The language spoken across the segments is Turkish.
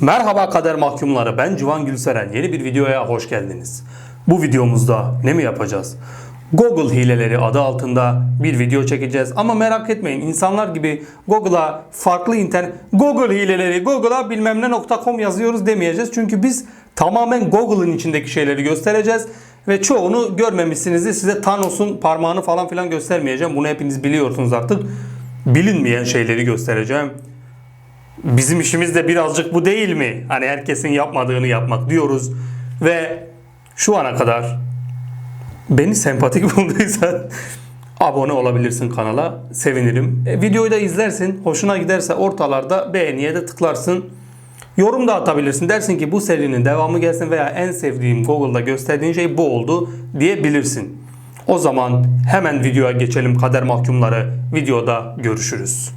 Merhaba kader mahkumları ben Civan Gülseren yeni bir videoya hoş geldiniz. Bu videomuzda ne mi yapacağız? Google hileleri adı altında bir video çekeceğiz ama merak etmeyin insanlar gibi Google'a farklı internet Google hileleri Google'a bilmem ne .com yazıyoruz demeyeceğiz. Çünkü biz tamamen Google'ın içindeki şeyleri göstereceğiz ve çoğunu görmemişsinizdir. Size Thanos'un parmağını falan filan göstermeyeceğim. Bunu hepiniz biliyorsunuz artık. Bilinmeyen şeyleri göstereceğim. Bizim işimiz de birazcık bu değil mi? Hani herkesin yapmadığını yapmak diyoruz. Ve şu ana kadar beni sempatik bulduysan abone olabilirsin kanala. Sevinirim. E, videoyu da izlersin. Hoşuna giderse ortalarda beğeniye de tıklarsın. Yorum da atabilirsin. Dersin ki bu serinin devamı gelsin veya en sevdiğim Google'da gösterdiğin şey bu oldu diyebilirsin. O zaman hemen videoya geçelim kader mahkumları. Videoda görüşürüz.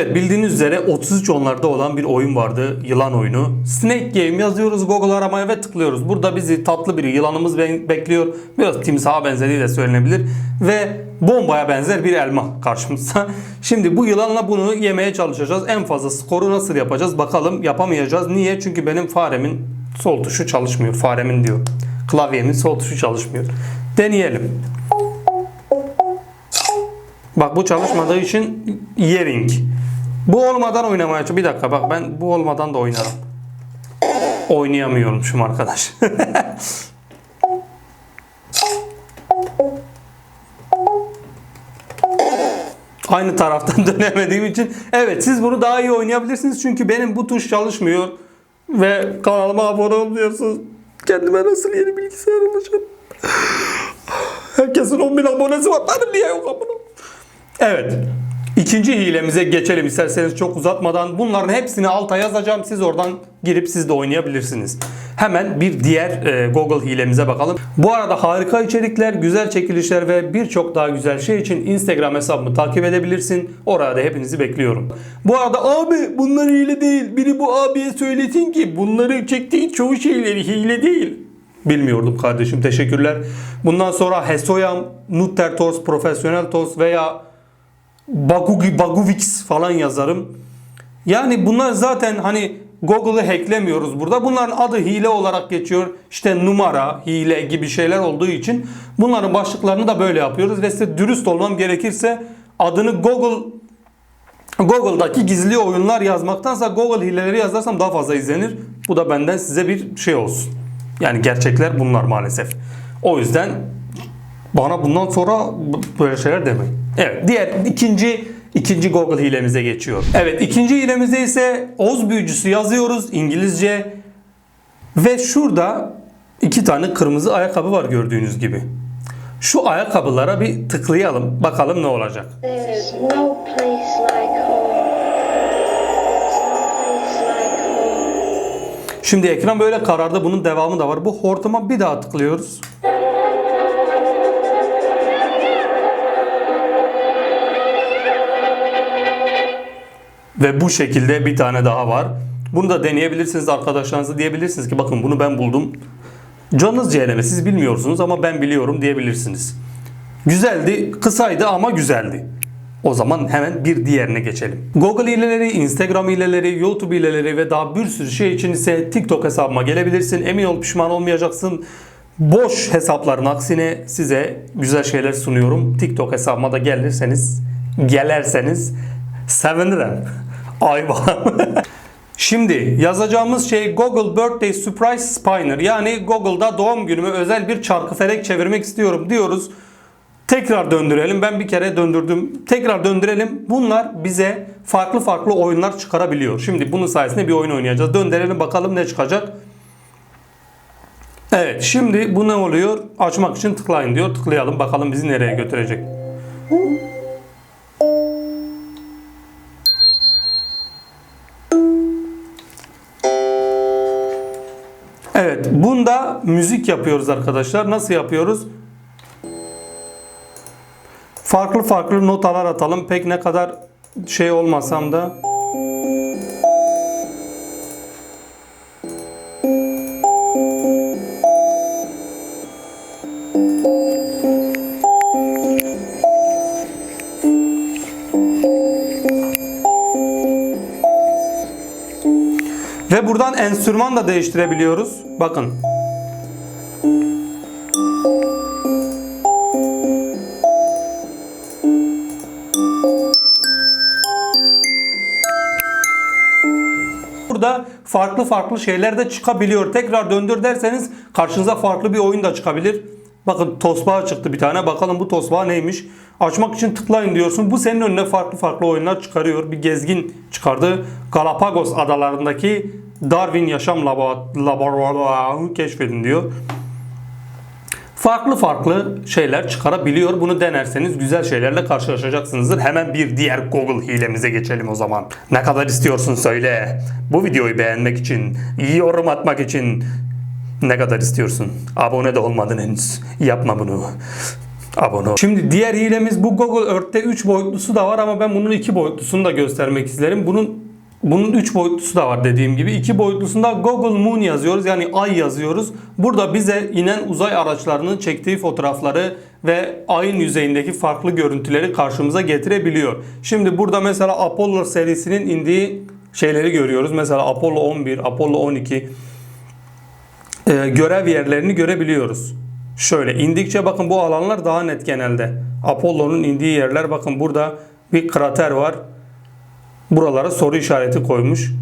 Evet bildiğiniz üzere 33 onlarda olan bir oyun vardı. Yılan oyunu. Snake Game yazıyoruz Google aramaya ve tıklıyoruz. Burada bizi tatlı bir yılanımız be- bekliyor. Biraz timsaha benzediği de söylenebilir. Ve bombaya benzer bir elma karşımızda. Şimdi bu yılanla bunu yemeye çalışacağız. En fazla skoru nasıl yapacağız? Bakalım yapamayacağız. Niye? Çünkü benim faremin sol tuşu çalışmıyor. Faremin diyor. Klavyemin sol tuşu çalışmıyor. Deneyelim. Bak bu çalışmadığı için yering. Bu olmadan oynamaya. Bir dakika bak ben bu olmadan da oynarım. Oynayamıyormuşum arkadaş. Aynı taraftan dönemediğim için evet siz bunu daha iyi oynayabilirsiniz çünkü benim bu tuş çalışmıyor ve kanalıma abone olmuyorsunuz. Kendime nasıl yeni bilgisayar alacağım? Herkesin 10 bin abonesi var. Benim niye yok abone? Evet. İkinci hilemize geçelim isterseniz çok uzatmadan. Bunların hepsini alta yazacağım. Siz oradan girip siz de oynayabilirsiniz. Hemen bir diğer e, Google hilemize bakalım. Bu arada harika içerikler, güzel çekilişler ve birçok daha güzel şey için Instagram hesabımı takip edebilirsin. Orada hepinizi bekliyorum. Bu arada abi bunlar hile değil. Biri bu abiye söylesin ki bunları çektiğin çoğu şeyleri hile değil. Bilmiyordum kardeşim teşekkürler. Bundan sonra Hesoyam, Nuttertos, Profesyonel Tos veya Bagugi, Baguvix falan yazarım. Yani bunlar zaten hani Google'ı hacklemiyoruz burada. Bunların adı hile olarak geçiyor. İşte numara, hile gibi şeyler olduğu için bunların başlıklarını da böyle yapıyoruz. Ve size dürüst olmam gerekirse adını Google Google'daki gizli oyunlar yazmaktansa Google hileleri yazarsam daha fazla izlenir. Bu da benden size bir şey olsun. Yani gerçekler bunlar maalesef. O yüzden bana bundan sonra böyle şeyler demeyin. Evet diğer ikinci ikinci Google hilemize geçiyor. Evet ikinci hilemizde ise Oz büyücüsü yazıyoruz İngilizce ve şurada iki tane kırmızı ayakkabı var gördüğünüz gibi. Şu ayakkabılara bir tıklayalım bakalım ne olacak. Şimdi ekran böyle karardı bunun devamı da var. Bu hortuma bir daha tıklıyoruz. Ve bu şekilde bir tane daha var. Bunu da deneyebilirsiniz arkadaşlarınızla diyebilirsiniz ki bakın bunu ben buldum. Canınız cehenneme siz bilmiyorsunuz ama ben biliyorum diyebilirsiniz. Güzeldi, kısaydı ama güzeldi. O zaman hemen bir diğerine geçelim. Google hileleri, Instagram hileleri, YouTube hileleri ve daha bir sürü şey için ise TikTok hesabıma gelebilirsin. Emin ol pişman olmayacaksın. Boş hesapların aksine size güzel şeyler sunuyorum. TikTok hesabıma da gelirseniz, gelerseniz sevinirim. Ay bakalım. Şimdi yazacağımız şey Google Birthday Surprise Spinner yani Google'da doğum günüme özel bir çarkı felek çevirmek istiyorum diyoruz. Tekrar döndürelim. Ben bir kere döndürdüm. Tekrar döndürelim. Bunlar bize farklı farklı oyunlar çıkarabiliyor. Şimdi bunun sayesinde bir oyun oynayacağız. Döndürelim bakalım ne çıkacak. Evet şimdi bu ne oluyor? Açmak için tıklayın diyor. Tıklayalım bakalım bizi nereye götürecek. Bunda müzik yapıyoruz arkadaşlar. Nasıl yapıyoruz? Farklı farklı notalar atalım. Pek ne kadar şey olmasam da. Buradan enstrüman da değiştirebiliyoruz. Bakın. Burada farklı farklı şeyler de çıkabiliyor. Tekrar döndür derseniz karşınıza farklı bir oyun da çıkabilir. Bakın tosbağa çıktı bir tane. Bakalım bu tosbağa neymiş? Açmak için tıklayın diyorsun. Bu senin önüne farklı farklı oyunlar çıkarıyor. Bir gezgin çıkardı. Galapagos adalarındaki Darwin Yaşam Labo- Laboratuvarı keşfedin diyor. Farklı farklı şeyler çıkarabiliyor. Bunu denerseniz güzel şeylerle karşılaşacaksınızdır. Hemen bir diğer Google hilemize geçelim o zaman. Ne kadar istiyorsun söyle. Bu videoyu beğenmek için, yorum atmak için ne kadar istiyorsun? Abone de olmadın henüz. Yapma bunu. Abone. Şimdi diğer hilemiz bu Google Earth'te 3 boyutlusu da var ama ben bunun 2 boyutlusunu da göstermek isterim. Bunun bunun 3 boyutlusu da var dediğim gibi. 2 boyutlusunda Google Moon yazıyoruz yani ay yazıyoruz. Burada bize inen uzay araçlarının çektiği fotoğrafları ve ayın yüzeyindeki farklı görüntüleri karşımıza getirebiliyor. Şimdi burada mesela Apollo serisinin indiği şeyleri görüyoruz. Mesela Apollo 11, Apollo 12 e, görev yerlerini görebiliyoruz. Şöyle indikçe bakın bu alanlar daha net genelde. Apollo'nun indiği yerler bakın burada bir krater var. Buralara soru işareti koymuş.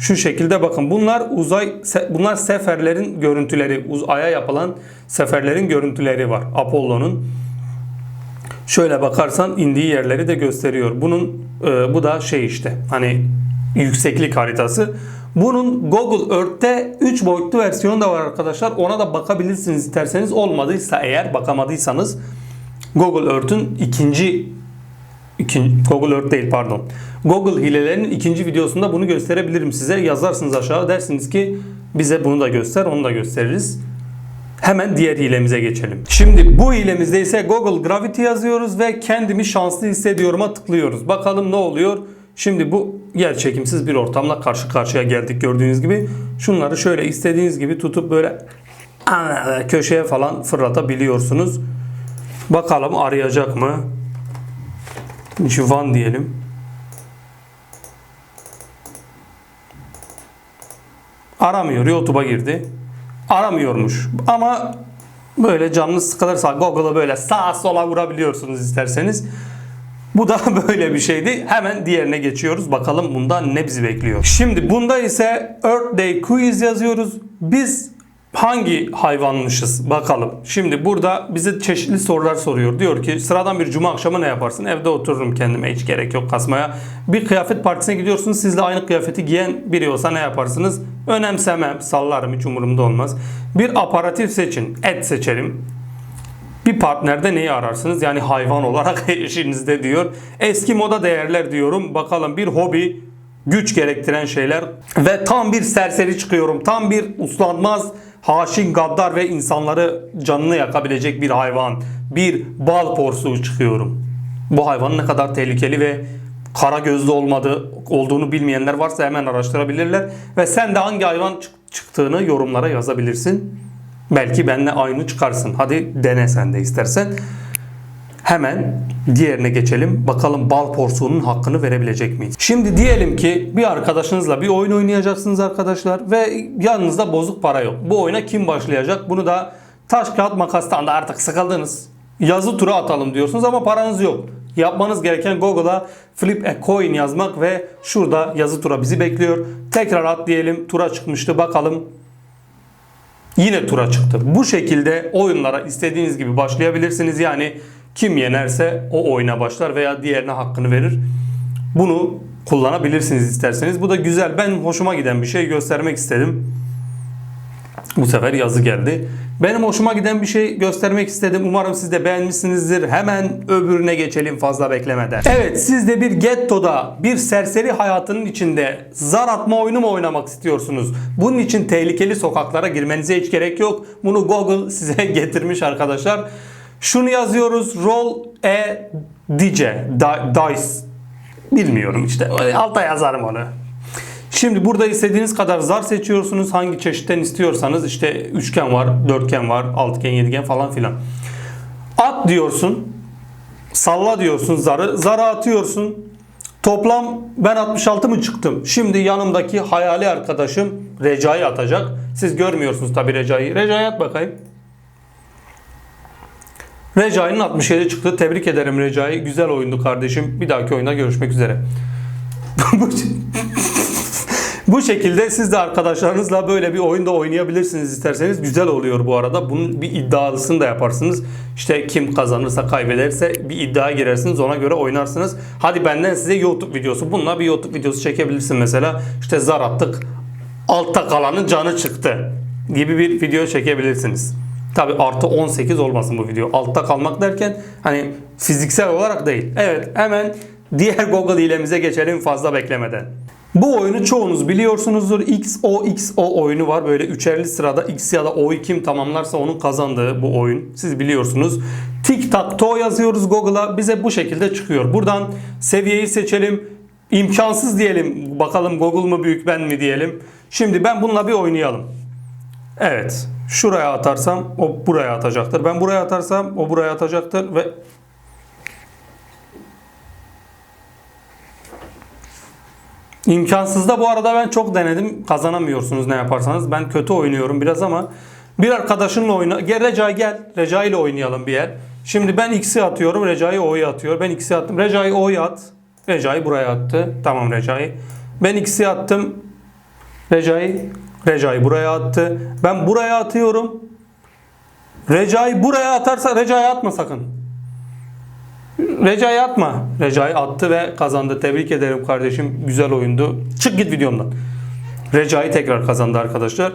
Şu şekilde bakın bunlar uzay bunlar seferlerin görüntüleri, uzaya yapılan seferlerin görüntüleri var Apollo'nun. Şöyle bakarsan indiği yerleri de gösteriyor. Bunun e, bu da şey işte hani yükseklik haritası. Bunun Google Earth'te 3 boyutlu versiyonu da var arkadaşlar. Ona da bakabilirsiniz isterseniz. Olmadıysa eğer bakamadıysanız Google Earth'ün ikinci, Google Earth değil pardon. Google hilelerinin ikinci videosunda bunu gösterebilirim size. Yazarsınız aşağı dersiniz ki bize bunu da göster onu da gösteririz. Hemen diğer hilemize geçelim. Şimdi bu hilemizde ise Google Gravity yazıyoruz ve kendimi şanslı hissediyorum'a tıklıyoruz. Bakalım ne oluyor? Şimdi bu yer çekimsiz bir ortamla karşı karşıya geldik gördüğünüz gibi. Şunları şöyle istediğiniz gibi tutup böyle köşeye falan fırlatabiliyorsunuz. Bakalım arayacak mı? Juvan diyelim. Aramıyor. YouTube'a girdi. Aramıyormuş. Ama böyle canınız sıkılırsa Google'a böyle sağa sola vurabiliyorsunuz isterseniz. Bu da böyle bir şeydi. Hemen diğerine geçiyoruz. Bakalım bunda ne bizi bekliyor. Şimdi bunda ise Earth Day Quiz yazıyoruz. Biz hangi hayvanmışız bakalım. Şimdi burada bize çeşitli sorular soruyor. Diyor ki sıradan bir cuma akşamı ne yaparsın? Evde otururum kendime hiç gerek yok kasmaya. Bir kıyafet partisine gidiyorsunuz. Sizle aynı kıyafeti giyen biri olsa ne yaparsınız? Önemsemem, sallarım hiç umurumda olmaz. Bir aparatif seçin. Et seçelim. Bir partnerde neyi ararsınız? Yani hayvan olarak eşinizde diyor. Eski moda değerler diyorum. Bakalım bir hobi, güç gerektiren şeyler ve tam bir serseri çıkıyorum. Tam bir uslanmaz, haşin, gaddar ve insanları canını yakabilecek bir hayvan. Bir bal porsuğu çıkıyorum. Bu hayvanın ne kadar tehlikeli ve kara gözlü olmadığı olduğunu bilmeyenler varsa hemen araştırabilirler ve sen de hangi hayvan çık- çıktığını yorumlara yazabilirsin. Belki benimle aynı çıkarsın. Hadi dene sen de istersen. Hemen diğerine geçelim. Bakalım bal porsuğunun hakkını verebilecek miyiz? Şimdi diyelim ki bir arkadaşınızla bir oyun oynayacaksınız arkadaşlar ve yanınızda bozuk para yok. Bu oyuna kim başlayacak? Bunu da taş kağıt makastan da artık sıkıldınız. Yazı tura atalım diyorsunuz ama paranız yok. Yapmanız gereken Google'a flip a coin yazmak ve şurada yazı tura bizi bekliyor. Tekrar at diyelim. Tura çıkmıştı. Bakalım yine tura çıktı. Bu şekilde oyunlara istediğiniz gibi başlayabilirsiniz. Yani kim yenerse o oyuna başlar veya diğerine hakkını verir. Bunu kullanabilirsiniz isterseniz. Bu da güzel. Ben hoşuma giden bir şey göstermek istedim. Bu sefer yazı geldi. Benim hoşuma giden bir şey göstermek istedim. Umarım siz de beğenmişsinizdir. Hemen öbürüne geçelim fazla beklemeden. Evet siz de bir gettoda bir serseri hayatının içinde zar atma oyunu mu oynamak istiyorsunuz? Bunun için tehlikeli sokaklara girmenize hiç gerek yok. Bunu Google size getirmiş arkadaşlar. Şunu yazıyoruz. Roll e dice. Di- Dice. Bilmiyorum işte. Alta yazarım onu. Şimdi burada istediğiniz kadar zar seçiyorsunuz. Hangi çeşitten istiyorsanız işte üçgen var, dörtgen var, altıgen, yedigen falan filan. At diyorsun. Salla diyorsun zarı. Zarı atıyorsun. Toplam ben 66 mı çıktım? Şimdi yanımdaki hayali arkadaşım Recai atacak. Siz görmüyorsunuz tabi Recai'yi. Recai at bakayım. Recai'nin 67 çıktı. Tebrik ederim Recai. Güzel oyundu kardeşim. Bir dahaki oyunda görüşmek üzere. Bu- şekilde siz de arkadaşlarınızla böyle bir oyunda oynayabilirsiniz isterseniz. Güzel oluyor bu arada. Bunun bir iddialısını da yaparsınız. İşte kim kazanırsa kaybederse bir iddiaya girersiniz. Ona göre oynarsınız. Hadi benden size YouTube videosu. Bununla bir YouTube videosu çekebilirsin mesela. İşte zar attık. Altta kalanın canı çıktı gibi bir video çekebilirsiniz. Tabi artı 18 olmasın bu video. Altta kalmak derken hani fiziksel olarak değil. Evet hemen diğer Google hilemize geçelim fazla beklemeden. Bu oyunu çoğunuz biliyorsunuzdur. XOXO oyunu var. Böyle üçerli sırada X ya da O'yu kim tamamlarsa onun kazandığı bu oyun. Siz biliyorsunuz. Tic Tac Toe yazıyoruz Google'a. Bize bu şekilde çıkıyor. Buradan seviyeyi seçelim. İmkansız diyelim. Bakalım Google mu büyük ben mi diyelim. Şimdi ben bununla bir oynayalım. Evet. Şuraya atarsam o buraya atacaktır. Ben buraya atarsam o buraya atacaktır ve İmkansızda bu arada ben çok denedim. Kazanamıyorsunuz ne yaparsanız. Ben kötü oynuyorum biraz ama bir arkadaşınla oyna. Gel Recai gel. Recai ile oynayalım bir yer. Şimdi ben X'i atıyorum. Recai O'yu atıyor. Ben X'i attım. Recai O'yu at. Recai buraya attı. Tamam Recai. Ben X'i attım. Recai Recai buraya attı. Ben buraya atıyorum. Recai buraya atarsa Recai atma sakın. Recai atma. Recai attı ve kazandı. Tebrik ederim kardeşim. Güzel oyundu. Çık git videomdan. Recai tekrar kazandı arkadaşlar.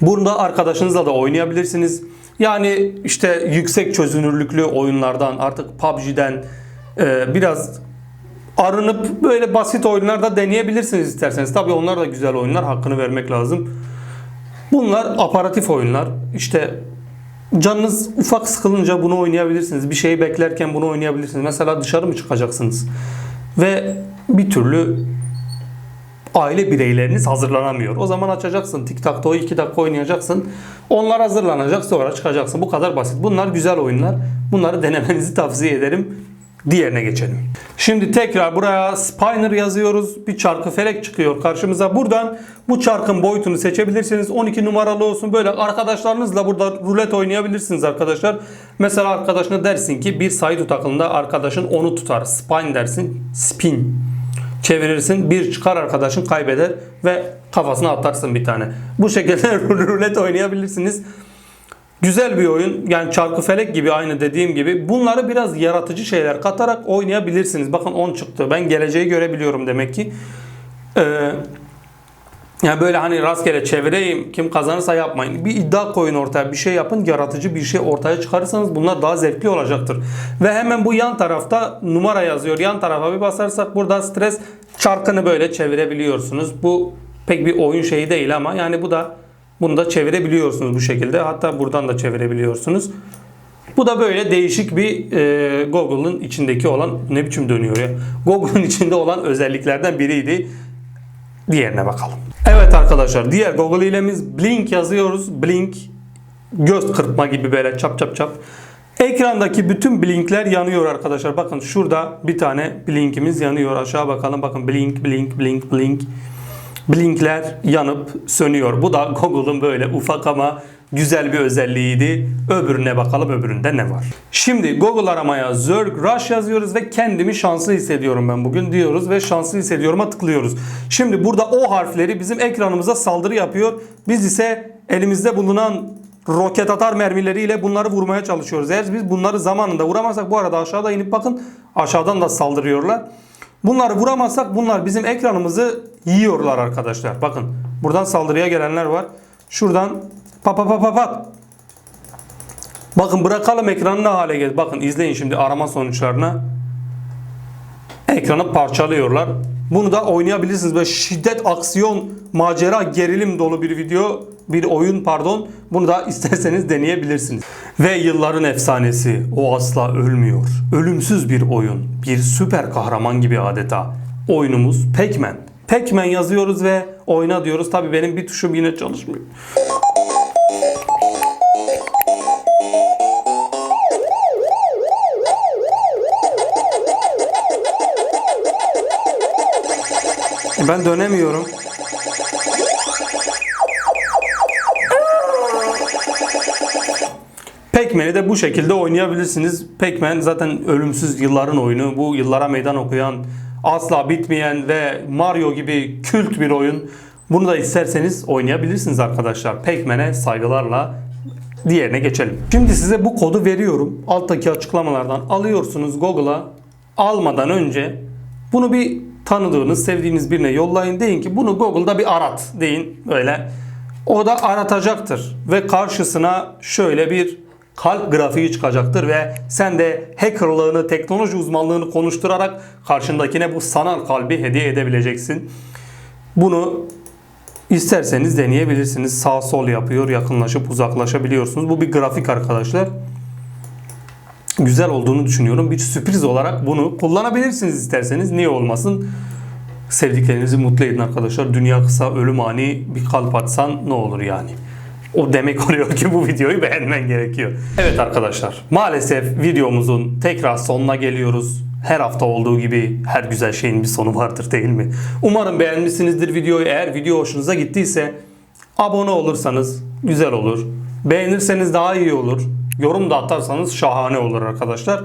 Burada arkadaşınızla da oynayabilirsiniz. Yani işte yüksek çözünürlüklü oyunlardan artık PUBG'den e, biraz arınıp böyle basit oyunlarda deneyebilirsiniz isterseniz. Tabii onlar da güzel oyunlar. Hakkını vermek lazım. Bunlar aparatif oyunlar. İşte canınız ufak sıkılınca bunu oynayabilirsiniz. Bir şeyi beklerken bunu oynayabilirsiniz. Mesela dışarı mı çıkacaksınız? Ve bir türlü aile bireyleriniz hazırlanamıyor. O zaman açacaksın. TikTok'ta o 2 dakika oynayacaksın. Onlar hazırlanacak sonra çıkacaksın. Bu kadar basit. Bunlar güzel oyunlar. Bunları denemenizi tavsiye ederim. Diğerine geçelim. Şimdi tekrar buraya Spiner yazıyoruz. Bir çarkı felek çıkıyor karşımıza. Buradan bu çarkın boyutunu seçebilirsiniz. 12 numaralı olsun. Böyle arkadaşlarınızla burada rulet oynayabilirsiniz arkadaşlar. Mesela arkadaşına dersin ki bir sayı tutakında arkadaşın onu tutar. Spine dersin. Spin çevirirsin. Bir çıkar arkadaşın kaybeder ve kafasına atarsın bir tane. Bu şekilde rulet oynayabilirsiniz. Güzel bir oyun. Yani çarkı felek gibi aynı dediğim gibi. Bunları biraz yaratıcı şeyler katarak oynayabilirsiniz. Bakın 10 çıktı. Ben geleceği görebiliyorum demek ki. Ee, yani böyle hani rastgele çevireyim kim kazanırsa yapmayın. Bir iddia koyun ortaya bir şey yapın yaratıcı bir şey ortaya çıkarırsanız bunlar daha zevkli olacaktır. Ve hemen bu yan tarafta numara yazıyor. Yan tarafa bir basarsak burada stres çarkını böyle çevirebiliyorsunuz. Bu pek bir oyun şeyi değil ama yani bu da bunu da çevirebiliyorsunuz bu şekilde. Hatta buradan da çevirebiliyorsunuz. Bu da böyle değişik bir e, Google'ın içindeki olan ne biçim dönüyor ya. Google'ın içinde olan özelliklerden biriydi. Diğerine bakalım. Evet arkadaşlar diğer Google hilemiz Blink yazıyoruz. Blink göz kırpma gibi böyle çap çap çap. Ekrandaki bütün blinkler yanıyor arkadaşlar. Bakın şurada bir tane blinkimiz yanıyor. Aşağı bakalım. Bakın blink blink blink blink. Blinkler yanıp sönüyor. Bu da Google'ın böyle ufak ama güzel bir özelliğiydi. Öbürüne bakalım öbüründe ne var. Şimdi Google aramaya Zerg Rush yazıyoruz ve kendimi şanslı hissediyorum ben bugün diyoruz ve şanslı hissediyorum'a tıklıyoruz. Şimdi burada o harfleri bizim ekranımıza saldırı yapıyor. Biz ise elimizde bulunan roket atar mermileriyle bunları vurmaya çalışıyoruz. Eğer biz bunları zamanında vuramazsak bu arada aşağıda inip bakın aşağıdan da saldırıyorlar. Bunları vuramazsak bunlar bizim ekranımızı yiyorlar arkadaşlar. Bakın buradan saldırıya gelenler var. Şuradan pa pa pa pa pa. Bakın bırakalım ekranı ne hale geldi. Bakın izleyin şimdi arama sonuçlarına. Ekranı parçalıyorlar. Bunu da oynayabilirsiniz. Böyle şiddet, aksiyon, macera, gerilim dolu bir video, bir oyun pardon. Bunu da isterseniz deneyebilirsiniz. Ve yılların efsanesi. O asla ölmüyor. Ölümsüz bir oyun. Bir süper kahraman gibi adeta. Oyunumuz Pac-Man. Pac-Man yazıyoruz ve oyna diyoruz. Tabii benim bir tuşum yine çalışmıyor. Ben dönemiyorum. Pac-Man'i de bu şekilde oynayabilirsiniz. Pac-Man zaten ölümsüz yılların oyunu. Bu yıllara meydan okuyan, asla bitmeyen ve Mario gibi kült bir oyun. Bunu da isterseniz oynayabilirsiniz arkadaşlar. Pac-Man'e saygılarla diğerine geçelim. Şimdi size bu kodu veriyorum. Alttaki açıklamalardan alıyorsunuz Google'a. Almadan önce bunu bir tanıdığınız, sevdiğiniz birine yollayın. Deyin ki bunu Google'da bir arat deyin. Böyle. O da aratacaktır. Ve karşısına şöyle bir kalp grafiği çıkacaktır ve sen de hackerlığını, teknoloji uzmanlığını konuşturarak karşındakine bu sanal kalbi hediye edebileceksin. Bunu isterseniz deneyebilirsiniz. Sağ sol yapıyor, yakınlaşıp uzaklaşabiliyorsunuz. Bu bir grafik arkadaşlar. Güzel olduğunu düşünüyorum. Bir sürpriz olarak bunu kullanabilirsiniz isterseniz. Niye olmasın? Sevdiklerinizi mutlu edin arkadaşlar. Dünya kısa, ölüm ani bir kalp atsan ne olur yani? O demek oluyor ki bu videoyu beğenmen gerekiyor. Evet arkadaşlar maalesef videomuzun tekrar sonuna geliyoruz. Her hafta olduğu gibi her güzel şeyin bir sonu vardır değil mi? Umarım beğenmişsinizdir videoyu. Eğer video hoşunuza gittiyse abone olursanız güzel olur. Beğenirseniz daha iyi olur. Yorum da atarsanız şahane olur arkadaşlar.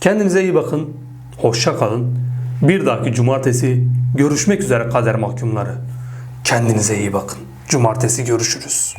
Kendinize iyi bakın. Hoşça kalın. Bir dahaki cumartesi görüşmek üzere kader mahkumları. Kendinize iyi bakın. Cumartesi görüşürüz.